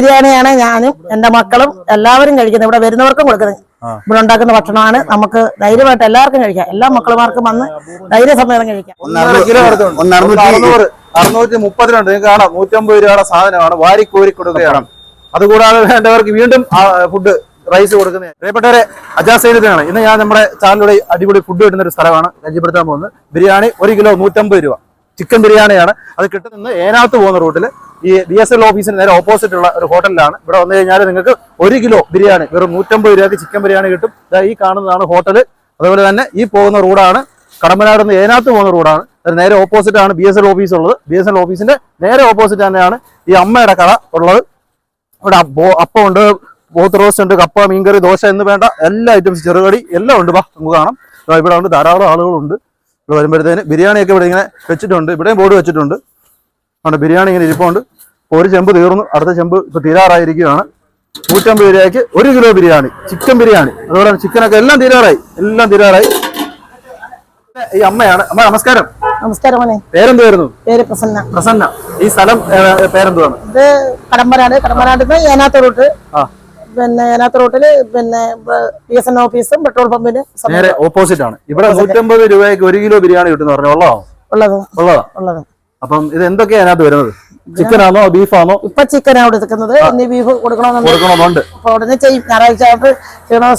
ബിരിയാണിയാണ് ഞാനും എന്റെ മക്കളും എല്ലാവരും കഴിക്കുന്നത്. ഇവിടെ വരുന്നവർക്കും കൊടുക്കുന്നത്. ഇവിടെ ഉണ്ടാക്കുന്ന ഭക്ഷണമാണ് നമുക്ക് ധൈര്യമായിട്ട് എല്ലാവർക്കും കഴിക്കാം. എല്ലാ മക്കളുമാർക്കും വന്ന് ധൈര്യസമേതം കഴിക്കാം. അറുന്നൂറ്റി മുപ്പത്തിരണ്ട്. നിങ്ങൾക്ക് കാണാം. നൂറ്റമ്പത് രൂപയുടെ സാധനമാണ്. വാരി കോരി കൊടുക്കുകയാണ്. അതുകൂടാതെ വേണ്ടവർക്ക് വീണ്ടും ഫുഡ് റൈസ് കൊടുക്കുന്നത് പ്രിയപ്പെട്ടവരെ അജാസൈനത്തിനാണ് ഇന്ന് ഞാൻ നമ്മുടെ ചാനലിലൂടെ അടിപൊളി ഫുഡ് കിട്ടുന്ന ഒരു സ്ഥലമാണ് പരിചയപ്പെടുത്താൻ പോകുന്നത്. ബിരിയാണി ഒരു കിലോ നൂറ്റമ്പത് രൂപ. ചിക്കൻ ബിരിയാണിയാണ്. അത് കിട്ടുന്നത് ഏനാത്ത് പോകുന്ന റൂട്ടിൽ ഈ ബി എസ് എൽ ഓഫീസിന് നേരെ ഓപ്പോസിറ്റ് ഉള്ള ഒരു ഹോട്ടലിലാണ്. ഇവിടെ വന്നു കഴിഞ്ഞാൽ നിങ്ങൾക്ക് ഒരു കിലോ ബിരിയാണി വെറും നൂറ്റമ്പത് രൂപയ്ക്ക് ചിക്കൻ ബിരിയാണി കിട്ടും. ഇതാ ഈ കാണുന്നതാണ് ഹോട്ടൽ അതുപോലെ തന്നെ ഈ പോകുന്ന റോഡാണ് കടമ്പനാട് നിന്ന് ഏനാത്ത് പോകുന്ന റോഡാണ് നേരെ ഓപ്പോസിറ്റ് ആണ് ബി എസ് എൽ ഓഫീസ് ഉള്ളത്. ബി എസ് എൽ ഓഫീസിന്റെ നേരെ ഓപ്പോസിറ്റ് തന്നെയാണ് ഈ അമ്മയുടെ കട ഉള്ളത്. ഇവിടെ അപ്പോ- അപ്പമുണ്ട് പോത്ത് റോസ്റ്റ് ഉണ്ട് കപ്പ മീൻകറി ദോശ എന്ന് വേണ്ട എല്ലാ ഐറ്റംസ് ചെറുകടി എല്ലാം ഉണ്ട്. വാ നമുക്ക് കാണാം. ഇവിടെ ഉണ്ട് ധാരാളം ആളുകളുണ്ട്. ഇവിടെ വരുമ്പോഴത്തേന് ബിരിയാണിയൊക്കെ ഇവിടെ ഇങ്ങനെ വെച്ചിട്ടുണ്ട്. ഇവിടെയും ബോർഡ് വെച്ചിട്ടുണ്ട്. അവിടെ ബിരിയാണി ഇങ്ങനെ ഇരിപ്പുണ്ട്. ഒരു ചെമ്പ് തീർന്നു. അടുത്ത ചെമ്പ് ഇപ്പൊ തീരാറായിരിക്കുകയാണ്. നൂറ്റമ്പത് രൂപയ്ക്ക് ഒരു കിലോ ബിരിയാണി. ചിക്കൻ ബിരിയാണി. അതുപോലെ ചിക്കനൊക്കെ എല്ലാം തീരാറായി. എല്ലാം തീരാറായി. ഈ അമ്മയാണ്. അമ്മ നമസ്കാരം. നമസ്കാരം പേരെന്തായിരുന്നു പേര് പ്രസന്ന. പ്രസന്ന. ഈ സ്ഥലം പേരെന്താണ് ഇത് കടമ്പനാട്. കടമ്പനാട് ഏനാത്ത് റൂട്ട് പിന്നെ ഏനാത്ത റൂട്ടിൽ പിന്നെ പി എസ് എൻ ഓഫീസും പെട്രോൾ പമ്പിന് നേരെ ഓപ്പോസിറ്റ് ആണ് ഇവിടെ നൂറ്റമ്പത് രൂപയ്ക്ക് ഒരു കിലോ ബിരിയാണി കിട്ടുന്ന പറഞ്ഞു? ഉള്ളതാ ഉള്ളതും ഉള്ളതാ? ഉള്ളതും അപ്പം ഇത് എന്തൊക്കെയാ അതിനകത്ത് വരുന്നത്? ചിക്കൻ ആണോ ബീഫാണോ? ഇപ്പൊ ആണ് കൊടുക്കുന്നത് ഇനി ബീഫ് കൊടുക്കണമെന്നുണ്ട്. ഉടനെ ചെയ്യും ഞായറാഴ്ച ആയിട്ട്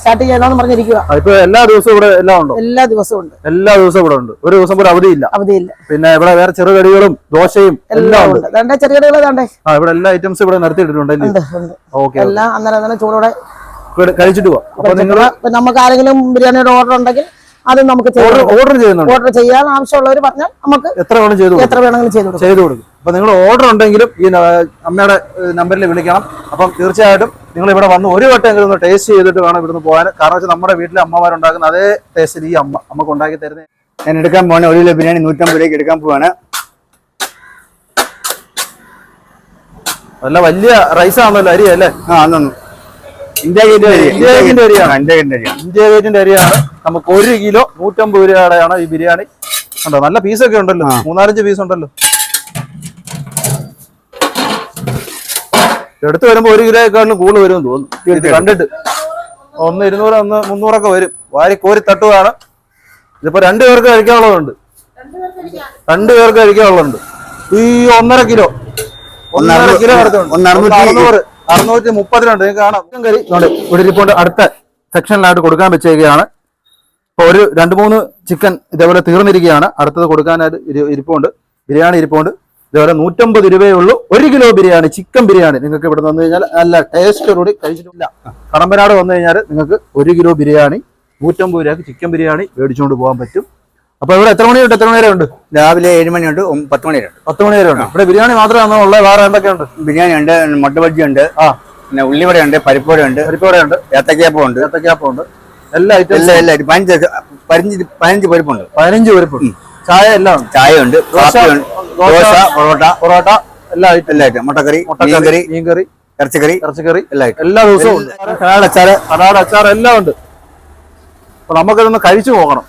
സ്റ്റാർട്ട് ചെയ്യണമെന്ന് പറഞ്ഞിരിക്കുക ഇപ്പൊ എല്ലാ ദിവസവും ഇവിടെ എല്ലാം ഉണ്ടോ? എല്ലാ ദിവസവും ഉണ്ട്. എല്ലാ ദിവസവും ഇവിടെ ഉണ്ട്. ഒരു ദിവസം പോലും അവധിയില്ല. അവധിയില്ല. പിന്നെ ഇവിടെ വേറെ ചെറുകടികളും ദോശയും എല്ലാം ഉണ്ട്. ദണ്ടെ ചെറുകടികൾ ആ ഇവിടെ എല്ലാ ഐറ്റംസും ഇവിടെ നിർത്തിയിട്ടുണ്ട് ഓക്കെ എല്ലാം അന്നേരം അന്നേരം ചൂടോടെ കഴിച്ചിട്ട് പോവാം. അപ്പൊ നിങ്ങൾ നമുക്ക് ആരെങ്കിലും ബിരിയാണിയുടെ ഓർഡർ ഉണ്ടെങ്കിൽ അത് നമുക്ക് ഓർഡർ ചെയ്യുന്നുണ്ട്. ഓർഡർ ചെയ്യാൻ ആവശ്യമുള്ളവർ പറഞ്ഞാൽ നമുക്ക് എത്ര വേണം ചെയ്തു എത്ര വേണമെങ്കിലും ചെയ്തു ചെയ്തു കൊടുക്കും. അപ്പൊ നിങ്ങൾ ഓർഡർ ഉണ്ടെങ്കിലും ഈ അമ്മയുടെ നമ്പറിൽ വിളിക്കണം. അപ്പം തീർച്ചയായിട്ടും നിങ്ങൾ ഇവിടെ വന്ന് ഒരു വട്ടമെങ്കിലും ഒന്ന് ടേസ്റ്റ് ചെയ്തിട്ട് വേണം ഇവിടുന്ന് പോകാൻ. കാരണം വെച്ചാൽ നമ്മുടെ വീട്ടിലെ അമ്മമാരുണ്ടാക്കുന്ന അതേ ടേസ്റ്റിൽ ഈ അമ്മ നമുക്ക് ഉണ്ടാക്കി തരുന്നത് ഞാൻ എടുക്കാൻ പോവാണ്. ഒരു കിലോ ബിരിയാണി നൂറ്റമ്പത് രൂപയ്ക്ക് എടുക്കാൻ പോവാണ്. അല്ല വലിയ റൈസ് ആണല്ലോ അരി അല്ലേ? ആ അന്നു. ഇന്ത്യ ഗേറ്റ് അരി ഇന്ത്യ ഗേറ്റിന്റെ അരിയാണ്. ഇന്ത്യ ഗേറ്റിന്റെ അരിയാണ് ഇന്ത്യ ഗേറ്റിന്റെ അരിയാണ് നമുക്ക് ഒരു കിലോ നൂറ്റമ്പത് രൂപയുടെയാണ് ഈ ബിരിയാണി. ഉണ്ടോ നല്ല പീസൊക്കെ ഉണ്ടല്ലോ. മൂന്നാലഞ്ച് പീസ് ഉണ്ടല്ലോ. എടുത്തു വരുമ്പോ ഒരു കിലോയെക്കാളും കൂടുതൽ വരും തോന്നുന്നു. ഇത് കണ്ടിട്ട്. ഒന്ന് ഇരുന്നൂറ് ഒന്ന് മുന്നൂറൊക്കെ വരും. വാരി കോരി തട്ടുവാണ്. ഇതിപ്പോ രണ്ടു പേർക്ക് കഴിക്കാനുള്ളതുണ്ട്. രണ്ടു പേർക്ക് കഴിക്കാനുള്ളതുണ്ട്. ഈ ഒന്നര കിലോ. ഒന്നര ഒന്ന് കിലോ അറുന്നൂറ്. അറുന്നൂറ്റി മുപ്പതിലുണ്ട് നിങ്ങൾക്ക് കാണാം. കറി. ഇവിടെ ഇരിപ്പുണ്ട്. അടുത്ത സെക്ഷനിലായിട്ട് കൊടുക്കാൻ വെച്ചേക്കുകയാണ്. ഇപ്പൊ ഒരു രണ്ട് മൂന്ന് ചിക്കൻ ഇതേപോലെ തീർന്നിരിക്കുകയാണ്. അടുത്തത് കൊടുക്കാനായിട്ട് ഇരി- ഇരിപ്പുണ്ട്. ബിരിയാണി ഇരിപ്പുണ്ട്. ഇതേപോലെ നൂറ്റമ്പത് രൂപയേ ഉള്ളൂ. ഒരു കിലോ ബിരിയാണി ചിക്കൻ ബിരിയാണി നിങ്ങൾക്ക് ഇവിടെ വന്നു കഴിഞ്ഞാൽ നല്ല ടേസ്റ്റോടുകൂടി കഴിച്ചിട്ടില്ല. കടമ്പനാട് വന്നു കഴിഞ്ഞാൽ നിങ്ങൾക്ക് ഒരു കിലോ ബിരിയാണി നൂറ്റമ്പത് രൂപയ്ക്ക് ചിക്കൻ ബിരിയാണി മേടിച്ചുകൊണ്ട് പോകാൻ പറ്റും. അപ്പൊ ഇവിടെ എത്ര മണി തൊട്ട് എത്ര മണി വരെ ഉണ്ട് രാവിലെ ഏഴ് മണിയുണ്ട് മണി വരെ ഉണ്ട് പത്ത് മണി വരെ ഉണ്ട് ഇവിടെ ബിരിയാണി മാത്രമാണ് ഉള്ളത് വേറെ എന്തൊക്കെ ഉണ്ട് ബിരിയാണി ഉണ്ട് മുട്ട ബജ്ജി ഉണ്ട് ആ പിന്നെ ഉള്ളിവട ഉണ്ട് പരിപ്പുവട ഉണ്ട് പരിപ്പുവട ഉണ്ട് ഏത്തക്കാപ്പം ഉണ്ട് ഏത്തക്കാപ്പം ഉണ്ട് എല്ലാ ഐറ്റം എല്ലാം എല്ലാ പതിനഞ്ച് പതിനഞ്ച് പതിനഞ്ച് പരിപ്പുണ്ട് പതിനഞ്ച് പരിപ്പുണ്ട് ചായ എല്ലാം ഉണ്ട് ചായ ഉണ്ട് ദോശ, പൊറോട്ട പൊറോട്ട എല്ലാ ഐറ്റം എല്ലാ ഐറ്റം മുട്ടക്കറി മുട്ടക്കറി മീൻകറി ഇറച്ചിക്കറി ഇറച്ചിക്കറി എല്ലാ ഐറ്റം എല്ലാ ദിവസവും ഉണ്ട് അച്ചാറ് സലാഡ് അച്ചാർ എല്ലാം ഉണ്ട് അപ്പൊ നമുക്കിതൊന്ന് കഴിച്ചു നോക്കണം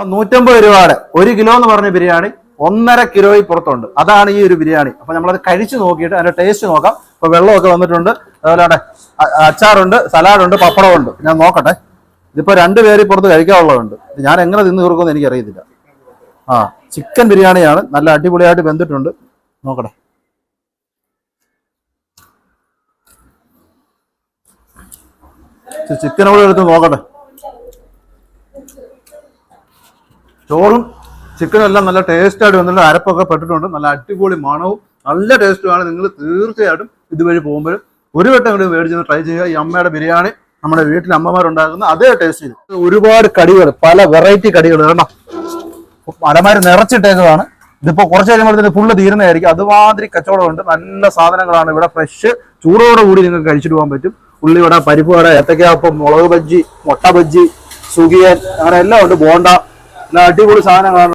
അപ്പൊ നൂറ്റമ്പത് രൂപയുടെ ഒരു കിലോ എന്ന് പറഞ്ഞ ബിരിയാണി ഒന്നര കിലോയിൽ പുറത്തുണ്ട്. അതാണ് ഈ ഒരു ബിരിയാണി. അപ്പൊ നമ്മളത് കഴിച്ചു നോക്കിയിട്ട് അതിന്റെ ടേസ്റ്റ് നോക്കാം. ഇപ്പൊ വെള്ളമൊക്കെ വന്നിട്ടുണ്ട്. അതുപോലെ അച്ചാറുണ്ട് സലാഡുണ്ട് പപ്പടമുണ്ട് ഞാൻ നോക്കട്ടെ. ഇതിപ്പോ രണ്ട് പേര് പുറത്ത് കഴിക്കാനുള്ളതുണ്ട്. ഞാൻ എങ്ങനെ തിന്നു തീർക്കുമെന്ന് എനിക്കറിയത്തില്ല. ആ ചിക്കൻ ബിരിയാണിയാണ്. നല്ല അടിപൊളിയായിട്ട് വെന്തിട്ടുണ്ട്. നോക്കട്ടെ. ചിക്കനോട് എടുത്ത് നോക്കട്ടെ. ചോറും ചിക്കനും എല്ലാം നല്ല ടേസ്റ്റ് ആയിട്ട് വന്നിട്ട് അരപ്പൊക്കെ പെട്ടിട്ടുണ്ട്. നല്ല അടിപൊളി മണവും നല്ല ടേസ്റ്റുമാണ് നിങ്ങൾ തീർച്ചയായിട്ടും ഇതുവഴി പോകുമ്പോഴും ഒരു വട്ടം കൂടി മേടിച്ച് ട്രൈ ചെയ്യുക. ഈ അമ്മയുടെ ബിരിയാണി നമ്മുടെ വീട്ടിൽ അമ്മമാരുണ്ടാക്കുന്ന അതേ ടേസ്റ്റ് ചെയ്ത് ഒരുപാട് കടികൾ പല വെറൈറ്റി കടികൾ. കേട്ടോ അലമാരി നിറച്ചിട്ടേക്കതാണ് ഇതിപ്പോ കുറച്ച് കഴിയുമ്പോഴത്തേന് ഫുള്ള് തീരുന്നതായിരിക്കും. അതുമാതിരി കച്ചവടമുണ്ട് നല്ല സാധനങ്ങളാണ്. ഇവിടെ ഫ്രഷ് ചൂടോടെ കൂടി നിങ്ങൾക്ക് കഴിച്ചിട്ട് പോകാൻ പറ്റും. ഉള്ളിവട പരിപ്പ് വട ഏത്തക്കാപ്പം മുളക് ബജ്ജി മുട്ട ബജ്ജി സുഖിയൻ അങ്ങനെ എല്ലാം ഉണ്ട്. ബോണ്ട അടിപൊളി സാധനങ്ങളാണ്.